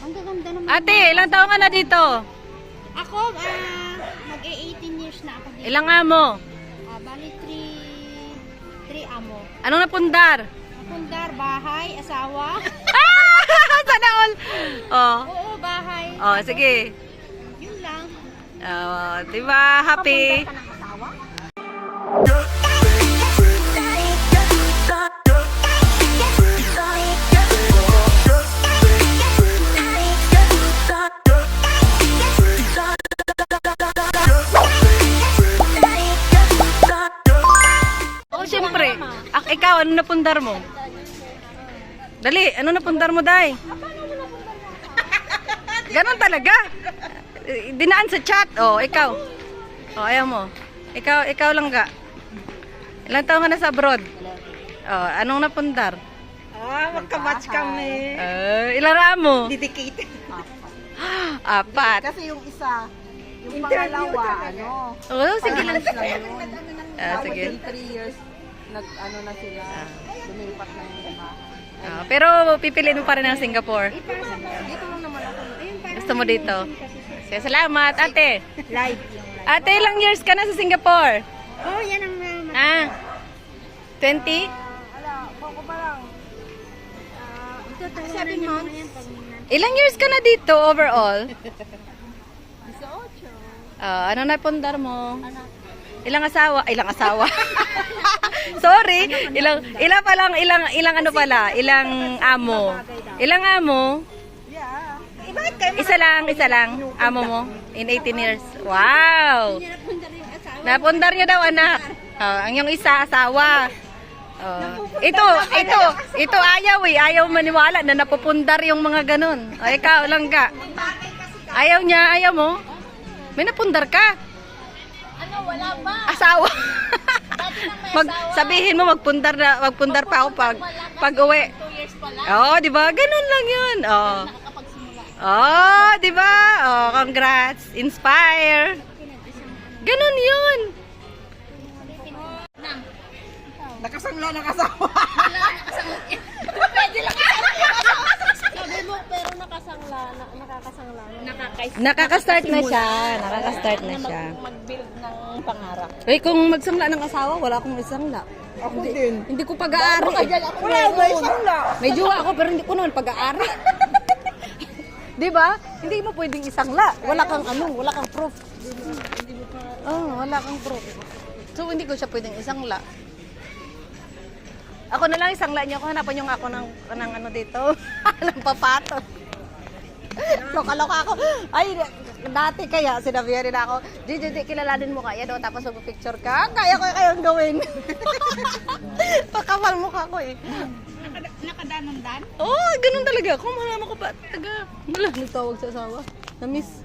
Ang gaganda naman. Ate, ilang taon ka na dito? Ako, ah, mag-18 years na ako dito. Ilang amo? Ah, bali 3 3 amo. Anong napundar? Pundar, bahay, asawa. Sana all. Oh. Oo, bahay. Oh, sige. Yun lang. Oh, di ba? Happy. Napundar mo? Dali, ano napundar mo, Day? Ganon talaga. Dinaan sa chat. Oh, ikaw. Oh, ayaw mo. Ikaw, ikaw lang ga. Ilang taon ka na sa abroad? Oh, anong napundar? Ah, magkabatch kami. Uh, ilang ramo? Dedicated. Apat. Kasi yung isa, yung pangalawa, ano, Oh, sige lang. lang yun. Ah, sige. yung three years, nag, ano na sila, lumipat na yung bahay. Ah, pero pipiliin mo pa rin ang Singapore. Dito lang naman ako. Gusto mo dito? Sige, salamat, ate. Live. Ate, ilang years ka na sa Singapore? Oh, yan ang naman. Ah, 20? Ala, bako pa lang. Seven months. Ilang years ka na dito overall? Ah, ano na pundar mo? Ilang asawa? Ilang asawa? Sorry, ilang ilang pa lang ilang ilang ano pala? Ilang amo? Ilang amo? Isa lang, isa lang amo mo in 18 years. Wow. Napundar niya daw anak. Ah, ang yung isa asawa. Oh. ito, ito, ito ayaw eh. Ayaw maniwala na napupundar yung mga ganun. O ikaw lang ka. Ayaw niya, ayaw mo. May napundar ka. Ano, wala pa. Asawa. Mag, sabihin mo magpundar na magpundar pa ako pag pag uwi. 2 years pa lang. Oh, 'di ba? Ganun lang 'yun. Oh. Oh, 'di ba? Oh, congrats. Inspire. Ganun 'yun. nakasangla ng asawa? Pwede lang Sabi mo, pero nakasangla, na, nakakasangla. Nakakais. Nakaka-start na siya. Nakaka-start na siya. Mag-build ng pangarap. Eh, kung magsangla ng asawa, wala akong isangla. Ako din. Hindi ko pag-aari. Wala, may sangla. May jowa ako pero hindi ko naman pag-aari. 'Di ba? Hindi mo pwedeng isangla. Wala kang ano, wala kang proof. Oh, wala kang proof. So hindi ko siya pwedeng isangla. Ako na lang isangla niyo ako hanapan niyo nga ako ng ng ano dito, ng papato. Loka-loka ako. Ay, dati kaya sinabihan rin ako, Gigi, di, kilalanin mo kaya daw tapos mag-picture ka. Kaya ko kayong gawin. Pakawal mukha ko eh. Nakadanundan? Oo, oh, ganun talaga. Kung malaman ko ba, taga, wala, nagtawag sa asawa. Na-miss.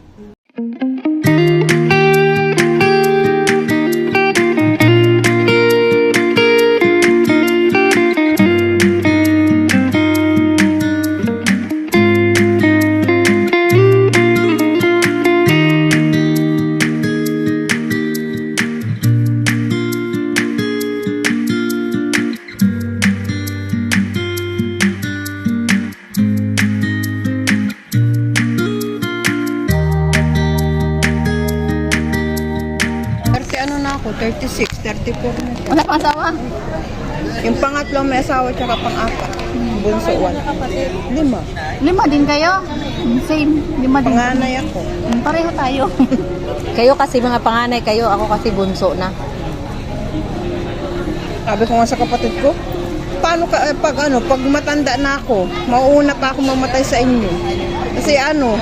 36, 34 na. Wala pang asawa? Yung pangatlo may asawa tsaka pang-apat. Bunso, wala. Lima. Lima din kayo? Same. Lima din. Panganay ako. Pareho tayo. Kayo kasi mga panganay kayo, ako kasi bunso na. Sabi ko nga sa kapatid ko, paano ka, eh, pag ano, pag matanda na ako, mauuna pa ako mamatay sa inyo. Kasi ano,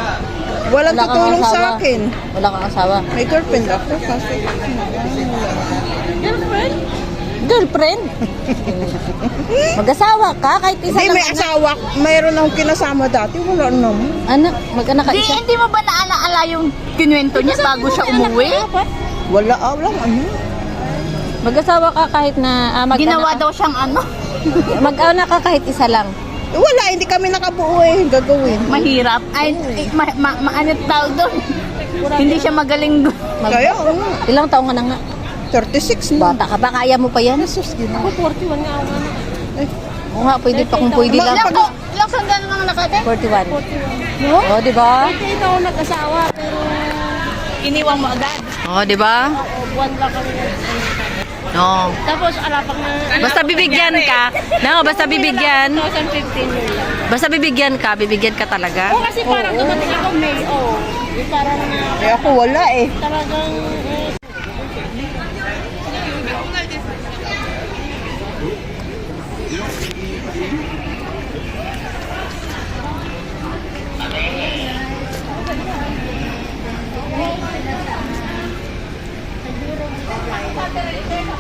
walang Wala kang tutulong sa akin. Wala kang asawa. May girlfriend ako kasi Girlfriend? Mag-asawa ka? Kahit isa hindi lang. may asawa, mayroon akong kinasama dati, wala naman. Anak, mag-anak ka Di, isa. hindi mo ba naalaala yung kinuwento niya bago siya umuwi? Wala, ah, wala, ano. Mag-asawa ka kahit na ah, mag-anak Ginawa daw siyang ano, Mag-anak ka kahit isa lang. Eh, Wala, hindi kami nakabuo eh, gagawin. mahirap. Ay, eh, ma, ma, ma, ano tawag doon? Hindi siya magaling. Mag- Kaya, oo nga, Ilang taong ka na nga? 36 na. Bata ka ba? Kaya mo pa yan? Jesus, ginawa. Ako, 41 nga ako. Eh, Oo nga, pwede pa kung pwede lang. Ilang sandal lang nakate? 41. 41. No? Oh, di ba? Pwede ikaw nag-asawa, pero iniwang mo agad. Oh, di ba? Oo, buwan lang kami nag Oo. Tapos, alapang na... Basta bibigyan ka. No, basta bibigyan. 2015 yun lang. Basta bibigyan ka, bibigyan ka talaga. Oo, kasi parang dumating ako May, oo. Yung parang na, Eh ako wala eh. talagang, eh,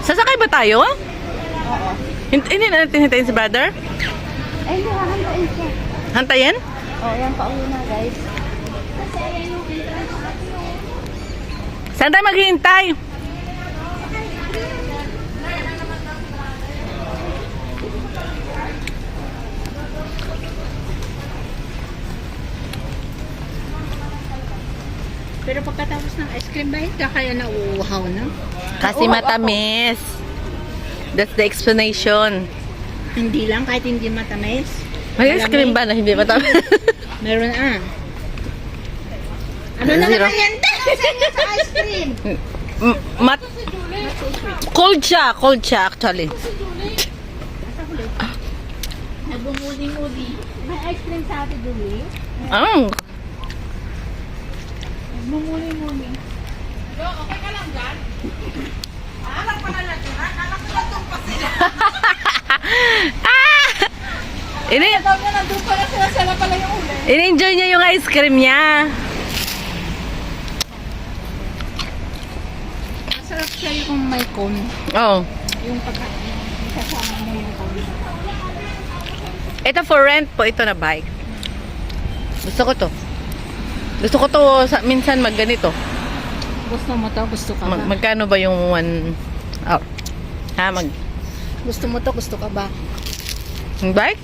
Sasakay ba tayo? Oo. Hindi na natin hintayin si brother? ay, hindi, hahantain siya. Hantayin? Oo, yan, pauwi na, guys. Saan tayo maghihintay? Pero pagkatapos ng ice cream ba, hindi kaya na uuhaw na? Kasi matamis. That's the explanation. Hindi lang, kahit hindi matamis. May ice cream ba na hindi matamis? Meron ah. Ano na Zero. naman yan? sa ice cream. M- mat cold siya, cold siya actually. Nagbumuli-muli. May ice cream sa ate Duli. Ang Nagbumuli-muli. ah! Ini In-enjoy niya yung ice cream niya. Masarap siya yung may cone. Oh. Yung pagkain. Kasama mo yung cone. Ito for rent po ito na bike. Gusto ko to. Gusto ko to sa, minsan mag ganito. Gusto mo to? Gusto ka ba? Mag, magkano ba yung one oh. Ha, mag gusto mo to? Gusto ka ba? yung bike?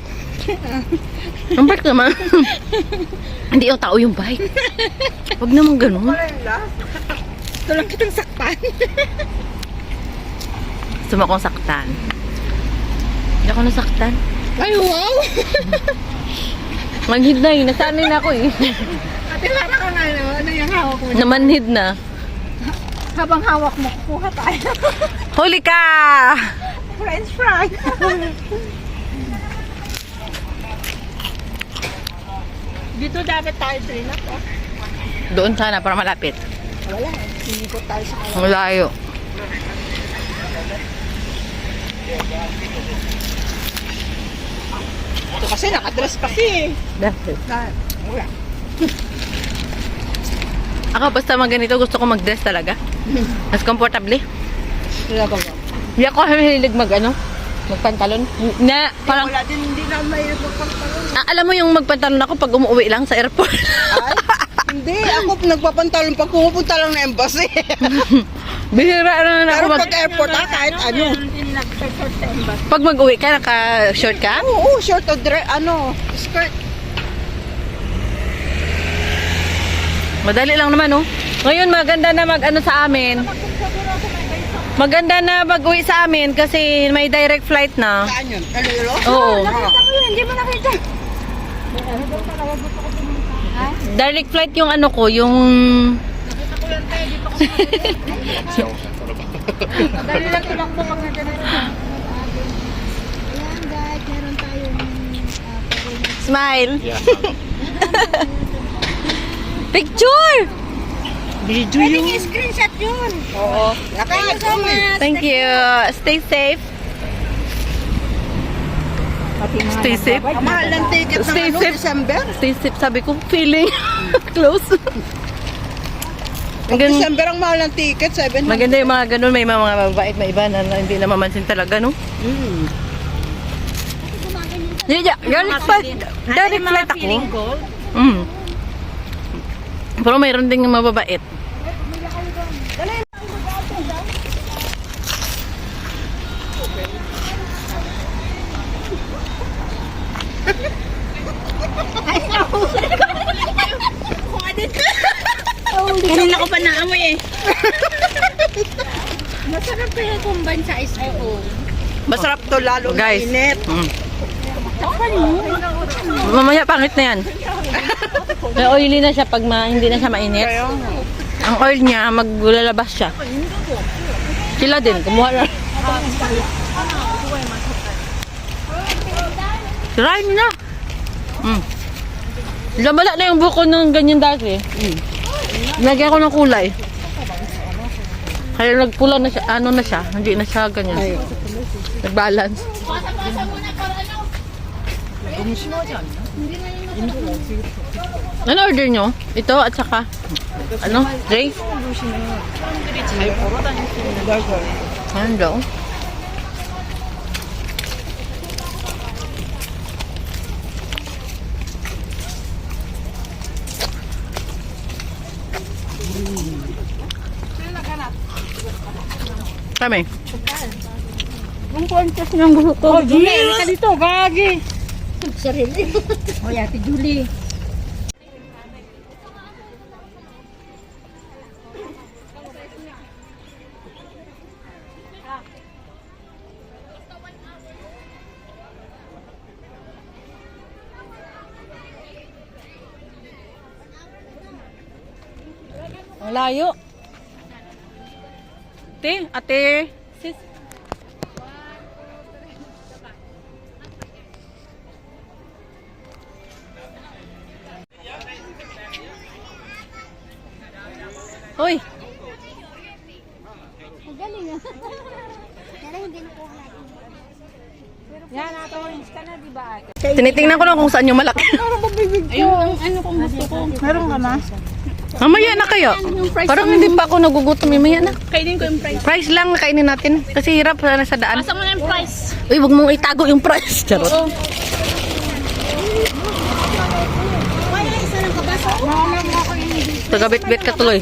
Ang bike naman. Hindi yung tao yung bike. Huwag naman ganun. Ito lang kitang sakpan. Gusto mo akong saktan. Hindi ako nasaktan. Ay, wow! Manhid na eh. Nasanay na ako eh. Ate, para ka nga ano, ano yung hawak mo? Namanhid na. Habang hawak mo, kukuha tayo. Huli ka! French fry. Dito dapat tayo train ako. Doon sana para malapit. Wala, sinikot tayo sa kawan. Malayo. Ito kasi nakadress kasi eh. Na- Wala. Ako basta mag ganito gusto ko mag-dress talaga. Mas comfortable. Wala ba ba? Hindi ako mahilig mag ano, magpantalon. Na, parang, Wala din, hindi na may nagpapantalon. ah, alam mo yung magpantalon ako pag umuwi lang sa airport. Ay, hindi. Ako nagpapantalon pag pumupunta lang na embassy. Bihira na na ako Pero mag... pag airport, ah, kahit ano. iba. Pag mag-uwi ka, naka-short ka? Oo, short o dress, ano, skirt. Madali lang naman, oh. Ngayon, maganda na mag-ano sa amin. Maganda na mag-uwi sa amin kasi may direct flight na. Saan yun? Kalilo? Oo. Nakita ko yun, hindi mo nakita. Direct flight yung ano ko, yung... Dali lang tulang po pag nandiyan na Ayan guys, meron tayong Smile. Picture! Video Pwede screenshot yun. Oo. Thank you so much. Thank you. Stay safe. Stay safe. Ang mahal ng ticket ng Stay ano, safe. December. Stay safe. Sabi ko, feeling close. Pag Maganda, December ang mahal ng ticket, 700. maganda yung mga ganun. May mga mabait na iba na, na hindi na mamansin talaga, no? Mm. Yeah, yeah. Direct flight. Direct flight ako. Mm. Pero mayroon ding mababait. Kanina ko pa naamoy eh. Masarap kaya combine sa SIO. Masarap to lalo Guys. na init. Mm. Mamaya pangit na yan. May oily na siya pag ma, hindi na siya mainit. Ang oil niya, maglalabas siya. Sila din, kumuha na. Try nyo na. Mm. Labala na yung buko ng ganyan dati. Mm. Lagyan ko ng kulay. Kaya nagpula na siya, ano na siya, hindi na siya ganyan. Nag-balance. Ano order nyo? Ito at saka ano? Drinks? Ano daw? Kami. Ang contest ng gusto ko. Oh, ka dito, gagi. Sarili. o, Ate Julie. Ang layo. Ate, ate. Sis. Hoy, Ang galing ah. Pero hindi na po natin. tinitingnan ko lang kung saan yung malaki. Ayun, ano kung gusto ko. Meron ka na? Mamaya na kayo. Parang hindi pa ako nagugutom. eh. Mamaya na. Kainin ko yung price. Price lang kainin natin. Kasi hirap sana sa daan. Basta mo na yung price. Uy, wag mong itago yung price. Charot. Kabasa. Tagabit-bit ka tuloy.